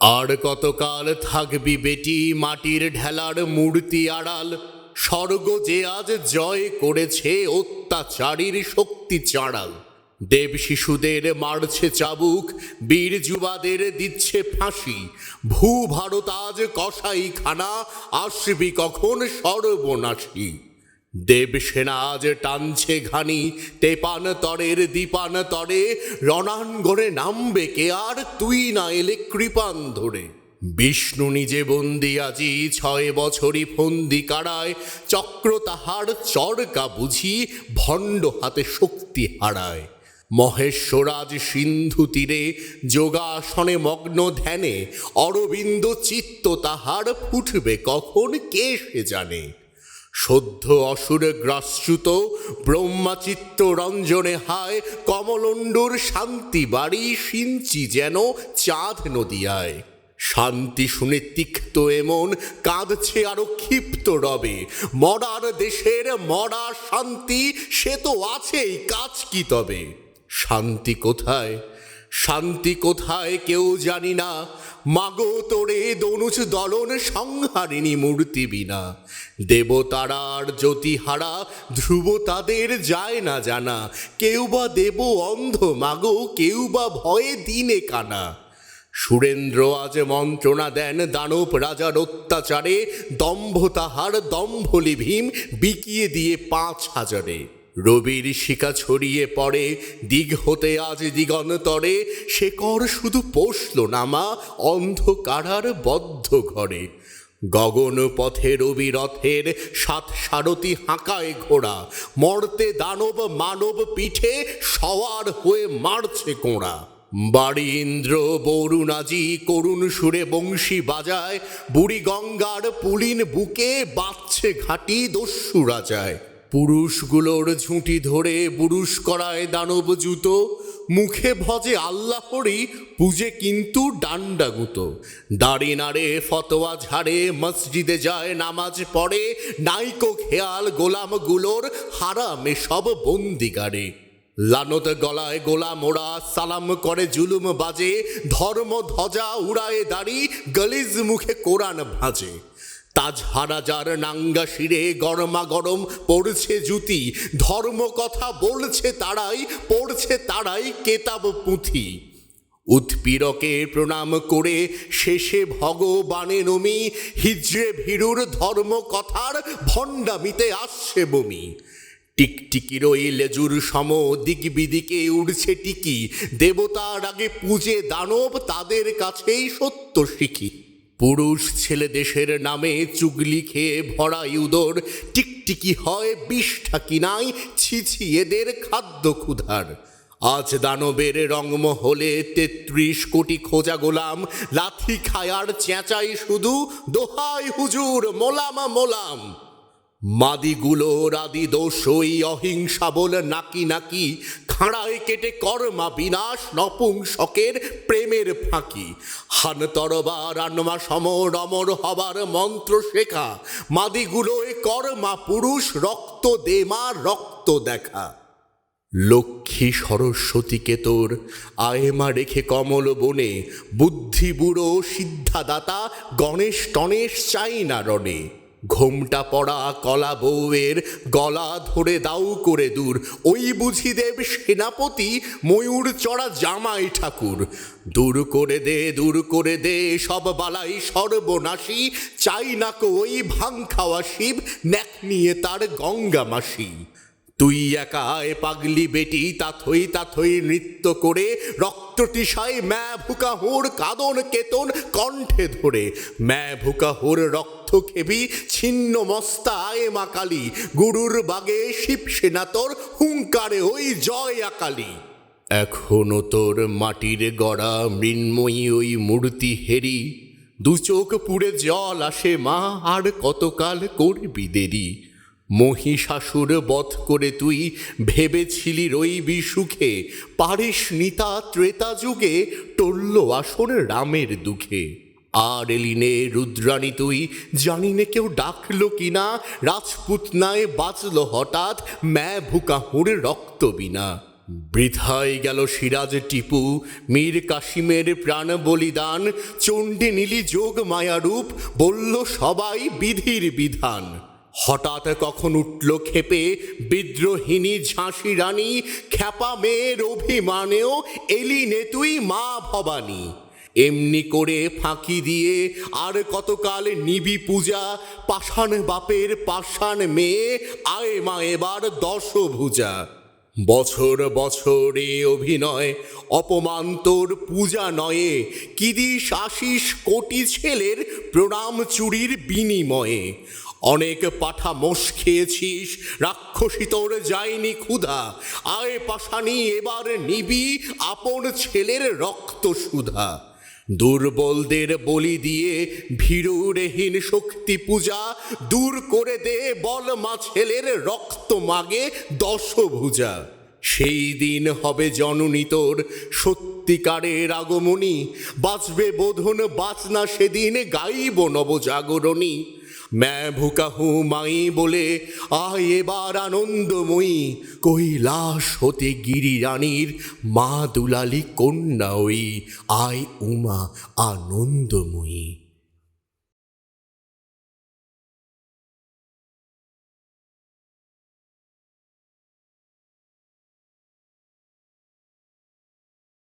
আর কতকাল থাকবি বেটি মাটির ঢেলার মূর্তি আড়াল? স্বর্গ যে আজ জয় করেছে অত্যাচারীর শক্তি চাড়াল। দেব শিশুদের মারছে চাবুক, বীর যুবাদের দিচ্ছে ফাঁসি। ভূ ভারত আজ কসাই খানা আসবি কখন সর্বনাশী। দেবসেনা আজ টানছে ঘানি তেপান তরের দীপান তরে, রণাঙ্গনে নামবে কে আর তুই না এলে কৃপান ধরে। বিষ্ণু নিজে বন্দি আজি, ছয় বছরই ফন্দি কাড়ায়, চক্র তাহার চরকা বুঝি, ভণ্ড হাতে শক্তি হারায়। মহেশ্বরাজ সিন্ধু তীরে, যোগাসনে মগ্ন ধ্যানে, অরবিন্দ চিত্ত তাহার ফুটবে কখন কে সে জানে। সদ্য অসুর গ্রাসচ্যুত ব্রহ্মাচিত্ত রঞ্জনে হায়, কমলণ্ডুর শান্তি বাড়ি সিঞ্চি যেন চাঁদ নদিয়ায়। শান্তি শুনে তিক্ত এমন, কাঁদছে আরও ক্ষিপ্ত রবে। মরার দেশের মরা শান্তি, সে তো আছেই, কাজ কি তবে? শান্তি কোথায়? শান্তি কোথায় কেউ জানি না। মাগো তোরে দনুজ দলন সংহারিণী মূর্তি বিনা। দেবতারার জ্যোতিহারা ধ্রুব তাদের যায় না জানা। কেউ বা দেব অন্ধ মাগো, কেউ বা ভয়ে দিনে কানা। সুরেন্দ্র আজ মন্ত্রণা দেন দানব রাজার অত্যাচারে, দম্ভ তাহার দম্ভলি ভীম বিকিয়ে দিয়ে পাঁচ হাজারে। রবির শিকা ছড়িয়ে পড়ে, দিগ হতে আজ দিগন্তরে, সে কর শুধু পোষল না মা, অন্ধকারার বদ্ধ ঘরে। গগন পথে রবি রথের সাত সারথি হাঁকায় ঘোড়া, মর্তে দানব মানব পিঠে সওয়ার হয়ে মারছে কোঁড়া। বাড়ি ইন্দ্র, বরুণাজি, করুণ সুরে বংশী বাজায়, বুড়ি গঙ্গার পুলিন বুকে বাচ্ছে ঘাটি দস্যু রাজায় পুরুষগুলোর ঝুঁটি ধরে বুরুষ করায় দানব জুতো, মুখে ভজে আল্লাহরই পুজে কিন্তু ডান্ডা গুতো। দাড়ি নাড়ে ফতোয়া ঝাড়ে, মসজিদে যায় নামাজ পড়ে, নাইকো খেয়াল গোলামগুলোর হারামে সব বন্দিগারে। লানত গলায় গোলা মোড়া সালাম করে, জুলুম বাজে, ধর্ম ধ্বজা উড়ায় দাড়ি, গলিজ মুখে কোরআন ভাজে। তাজ হারাজার নাঙ্গা শিরে গরমা গরম পড়ছে জুতি ধর্ম কথা বলছে তারাই, পড়ছে তারাই কেতাব পুঁথি। উৎপীড়কে প্রণাম করে শেষে ভগবানে নমি, হিজড়ে ভীরুর ধর্ম কথার ভণ্ডামিতে আসছে বমি। টিকটিকির ওই লেজুর সম দিক বিদিকে উড়ছে টিকি, দেবতার আগে পূজে দানব তাদের কাছেই সত্য শিখি। পুরুষ ছেলে দেশের নামে চুগলি খেয়ে ভরা ইউদর টিকটিকি হয় বিষ্ঠা কিনাই, ছিছি এদের খাদ্য ক্ষুধার। আজ দানবের রংমহলে তেত্রিশ কোটি খোঁজা গোলাম, লাথি খায়ার চেঁচাই শুধু দোহাই হুজুর মোলামা মোলাম। মাদিগুলোর আদি ওই অহিংসা বল নাকি নাকি? খাঁড়ায় কেটে কর্মা বিনাশ নপুংসকের প্রেমের ফাঁকি। হান তরবার, আনমা সম রমর হবার মন্ত্র শেখা। মাদিগুলোয় কর্মা পুরুষ, রক্ত দেমা রক্ত দেখা। লক্ষ্মী সরস্বতীকে তোর আয়েমা রেখে কমল বনে। বুদ্ধি বুড়ো সিদ্ধাদাতা গণেশ টনেশ চাই না রণে। ঘোমটা পড়া কলা বউয়ের গলা ধরে দাউ করে দূর। ওই বুঝি দেব সেনাপতি ময়ূর চড়া জামাই ঠাকুর। দূর করে দে, দূর করে দে, সব বালাই সর্বনাশী। চাই না কো ওই ভাং খাওয়া শিব, ন্যাক নিয়ে তার গঙ্গা মাসি। তুই একায় পাগলি বেটি, তাথই তাথই নৃত্য করে রক্ত টিসায় ম্যা ভুকা কাদন কেতন কণ্ঠে ধরে। ম্যা ভুকা হোর রক্ত খেবি ছিন্ন মস্তা আয়ে মা কালী গুরুর বাগে শিব সেনা তোর হুঙ্কারে ওই জয় আকালী। এখনও তোর মাটির গড়া মৃন্ময়ী ওই মূর্তি হেরি, দু চোখ পুড়ে জল আসে মা, আর কতকাল করবি দেরি? মহিষাসুর বধ করে তুই ভেবেছিলি রইবি সুখে। পারিস নিতা ত্রেতা যুগে টলল আসন রামের দুঃখে। আর এলিনে রুদ্রাণী তুই, জানি নে কেউ ডাকলো কিনা। রাজপুতনায় বাঁচল হঠাৎ, ম্যা ভুকাহুর রক্ত বিনা। বৃথায় গেল সিরাজ টিপু, মীর কাশিমের প্রাণ বলিদান। চণ্ডী নীলি যোগ মায়ারূপ, বলল সবাই বিধির বিধান। হঠাৎ কখন উঠল ক্ষেপে বিদ্রোহিনী ঝাঁসি রানী, খ্যাপা মেয়ের অভিমানেও এলি নে তুই মা ভবানী। এমনি করে ফাঁকি দিয়ে আর কতকাল নিবি পূজা, পাষাণ বাপের পাষাণ মেয়ে, আয় মা এবার দশভুজা। বছর বছর এ অভিনয়, অপমান তোর পূজা নয়ে কিদিস আশিস কোটি ছেলের প্রণাম চুরির বিনিময়ে। অনেক পাঠা মোষ খেয়েছিস, রাক্ষসী তোর যায়নি ক্ষুধা। আয় পাশানি, এবার নিবি আপন ছেলের রক্ত সুধা দুর্বলদের বলি দিয়ে ভীরুরহীন শক্তি পূজা, দূর করে দে বল মা ছেলের রক্ত মাগে দশভুজা। সেই দিন হবে জননী তোর সত্যিকারের আগমনী, বাঁচবে বোধন বাঁচনা সেদিন গাইব নবজাগরণী। ম্যা ভুকাহু মাই বলে, আয় এবার আনন্দময়ী, কৈলাস হতে গিরি রানীর মা দুলালি কন্যা ওই, আয় উমা আনন্দময়ী।